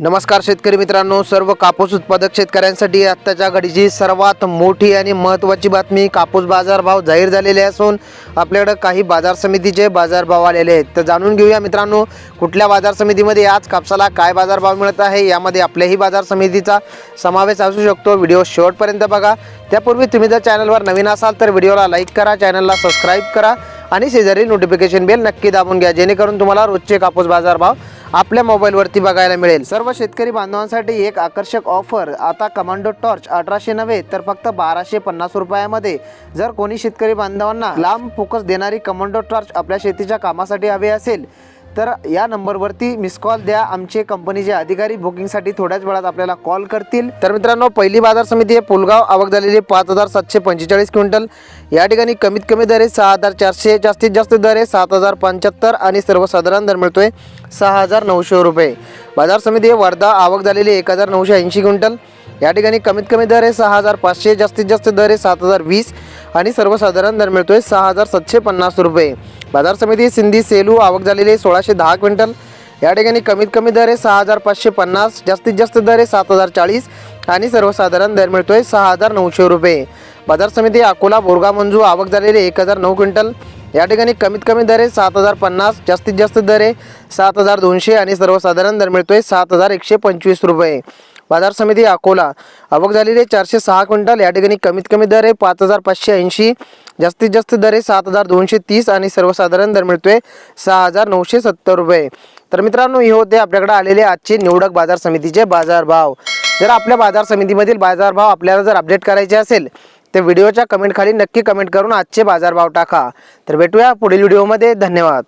नमस्कार शेतकरी मित्रांनो सर्व कापूस उत्पादक शेतकऱ्यांसाठी आत्ताच्या घडीची सर्वात मोठी आणि महत्त्वाची बातमी कापूस बाजारभाव जाहीर झालेले असून आपल्याकडं काही बाजार समितीचे बाजारभाव आलेले आहेत. तर जाणून घेऊया मित्रांनो कुठल्या बाजार समितीमध्ये आज कापसाला काय बाजारभाव मिळत आहे यामध्ये आपल्याही बाजार समितीचा समावेश असू शकतो. व्हिडिओ शेवटपर्यंत बघा. त्यापूर्वी तुम्ही जर चॅनलवर नवीन असाल तर व्हिडिओला लाईक करा चॅनलला सबस्क्राईब करा. आणि शेजारी नोटिफिकेशन बेल नक्की दाबून घ्या जेणेकरून तुम्हाला रोजचे कापूस बाजारभाव आपल्या मोबाईलवरती बघायला मिळेल. सर्व शेतकरी बांधवांसाठी एक आकर्षक ऑफर आता कमांडो टॉर्च अठराशे नव्हे तर फक्त बाराशे पन्नास रुपयामध्ये. जर कोणी शेतकरी बांधवांना लांब फोकस देणारी कमांडो टॉर्च आपल्या शेतीच्या कामासाठी हवे असेल तर या नंबरवरती मिस कॉल द्या. आमचे कंपनीचे अधिकारी बुकिंगसाठी थोड्याच वेळात आपल्याला कॉल करतील. तर मित्रांनो पहिली बाजार समिती आहे पुलगाव आवक झालेली पाच हजार सातशे पंचेचाळीस क्विंटल. या ठिकाणी कमीत कमी दर आहे सहा हजार चारशे जास्तीत जास्त दर आहे सात हजार पंच्याहत्तर आणि सर्वसाधारण दर मिळतोय सहा हजार नऊशे रुपये. बाजार समिती आहे वर्धा. आवक झालेली एक हजार नऊशे ऐंशी क्विंटल. या ठिकाणी कमीत कमी दर आहे सहा हजार पाचशे जास्तीत जास्त दर आहे सात हजार वीस आणि सर्वसाधारण दर मिळतोय सहा हजार सातशे पन्नास रुपये. बाजार समिती सिंधी सेलू आवक झालेली सोळाशे दहा क्विंटल. या ठिकाणी कमीत कमी दर आहे सहा हजार पाचशे पन्नास जास्तीत जास्त दर आहे सात हजार चाळीस आणि सर्वसाधारण दर मिळतोय सहा हजार नऊशे रुपये. बाजार समिती अकोला बोरगा मंजू आवक झालेली एक हजार नऊ क्विंटल. या ठिकाणी कमीत कमी दर आहे सात हजार पन्नास जास्तीत जास्त दर आहे सात हजार दोनशे आणि सर्वसाधारण दर मिळतोय सात हजार एकशे पंचवीस रुपये. बाजार समिती अकोला. आवक झालेली चारशे सहा क्विंटल. या ठिकाणी कमीत कमी दर आहे पाच हजार पाचशे ऐंशी. जास्तीत जास्त दर आहे सात हजार दोनशे तीस आणि सर्वसाधारण दर मिळतोय सहा हजार नऊशे सत्तर रुपये. तर मित्रांनो हे होते आपल्याकडे आलेले आजचे निवडक बाजार समितीचे बाजारभाव. जर आपल्या बाजार समितीमधील बाजारभाव आपल्याला जर अपडेट करायचे असेल तर व्हिडिओच्या कमेंट खाली नक्की कमेंट करून आजचे बाजारभाव टाका. तर भेटूया पुढील व्हिडिओमध्ये. धन्यवाद.